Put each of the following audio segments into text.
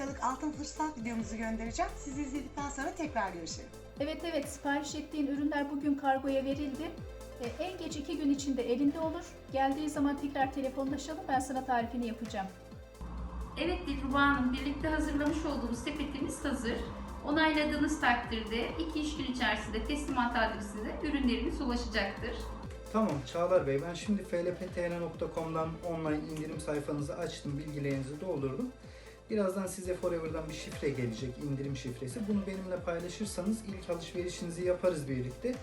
dakikalık altın fırsat videomuzu göndereceğim. Sizi izledikten sonra tekrar görüşelim. Evet evet sipariş ettiğin ürünler bugün kargoya verildi. E, en geç iki gün içinde elinde olur. Geldiği zaman tekrar telefonlaşalım ben sana tarifini yapacağım. Evet Dilruba Hanım, birlikte hazırlamış olduğumuz sepetimiz hazır. Onayladığınız takdirde iki iş gün içerisinde teslimat adresine ürünleriniz ulaşacaktır. Tamam Çağlar Bey ben şimdi flptr.com'dan online indirim sayfanızı açtım, bilgilerinizi doldurdum. Birazdan size Forever'dan bir şifre gelecek, indirim şifresi. Bunu benimle paylaşırsanız ilk alışverişinizi yaparız birlikte.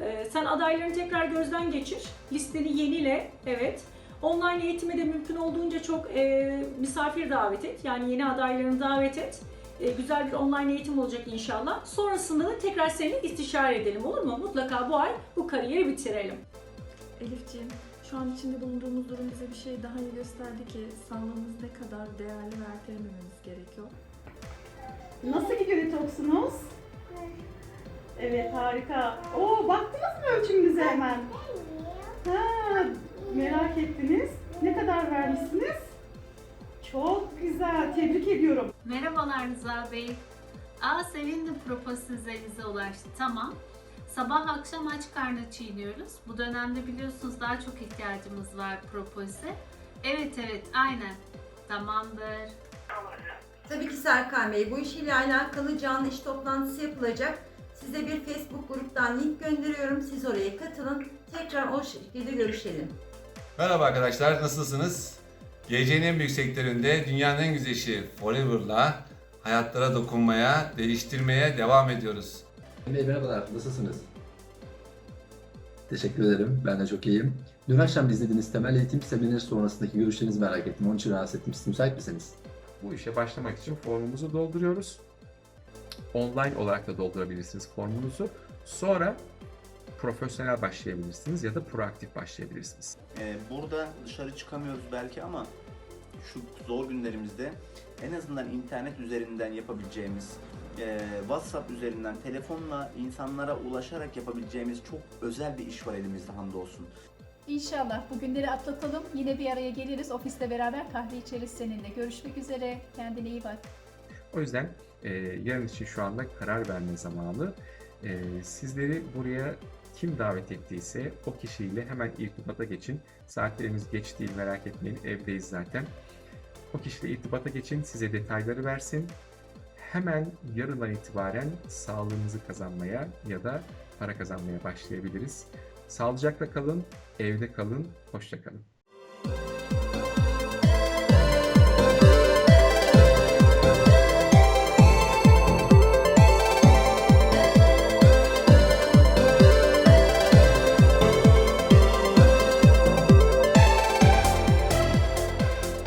Ee, sen adaylarını tekrar gözden geçir. Listeni yenile. Evet. Online eğitime de mümkün olduğunca çok e, misafir davet et. Yani yeni adaylarını davet et. E, güzel bir online eğitim olacak inşallah. Sonrasında da tekrar seninle istişare edelim olur mu? Mutlaka bu ay bu kariyeri bitirelim. Elifciğim, şu an içinde bulunduğumuz durum bize bir şey daha iyi gösterdi ki sağlığımız ne kadar değerli ve ertelemememiz gerekiyor. Nasıl gidiyor detoksunuz? Evet harika. Oo baktınız mı ölçümünüze hemen? Ha, merak ettiniz. Ne kadar vermişsiniz? Çok güzel. Tebrik ediyorum. Merhabalar Rıza Bey. Aa sevindim propozinize ulaştı. Tamam. Sabah akşam aç karnı çiğniyoruz. Bu dönemde biliyorsunuz daha çok ihtiyacımız var propoze. Evet evet aynen. Tamamdır. Tabii ki Serkan Bey, bu işiyle alakalı canlı iş toplantısı yapılacak. Size bir Facebook gruptan link gönderiyorum. Siz oraya katılın. Tekrar o şekilde görüşelim. Merhaba arkadaşlar, nasılsınız? Geleceğin en büyük sektöründe dünyanın en güzel işi Forever'la hayatlara dokunmaya, değiştirmeye devam ediyoruz. Bey merhabalar, nasılsınız? Teşekkür ederim, ben de çok iyiyim. Dün akşam izlediğiniz temel eğitim semineri sonrasındaki görüşlerinizi merak ettim. Onun için rahatsız ettim. Siz müsait misiniz? Bu işe başlamak için formumuzu dolduruyoruz. Online olarak da doldurabilirsiniz formunuzu. Sonra profesyonel başlayabilirsiniz ya da proaktif başlayabilirsiniz. Ee, burada dışarı çıkamıyoruz belki ama şu zor günlerimizde en azından internet üzerinden yapabileceğimiz, e, WhatsApp üzerinden telefonla insanlara ulaşarak yapabileceğimiz çok özel bir iş var elimizde hamdolsun. İnşallah bu günleri atlatalım. Yine bir araya geliriz. Ofiste beraber kahve içeriz seninle. Görüşmek üzere. Kendine iyi bak. O yüzden e, yarın için şu anda karar verme zamanı. E, sizleri buraya kim davet ettiyse o kişiyle hemen irtibata geçin. Saatlerimiz geç değil merak etmeyin evdeyiz zaten. O kişiyle irtibata geçin size detayları versin. Hemen yarından itibaren sağlığınızı kazanmaya ya da para kazanmaya başlayabiliriz. Sağlıcakla kalın, evde kalın, hoşça kalın.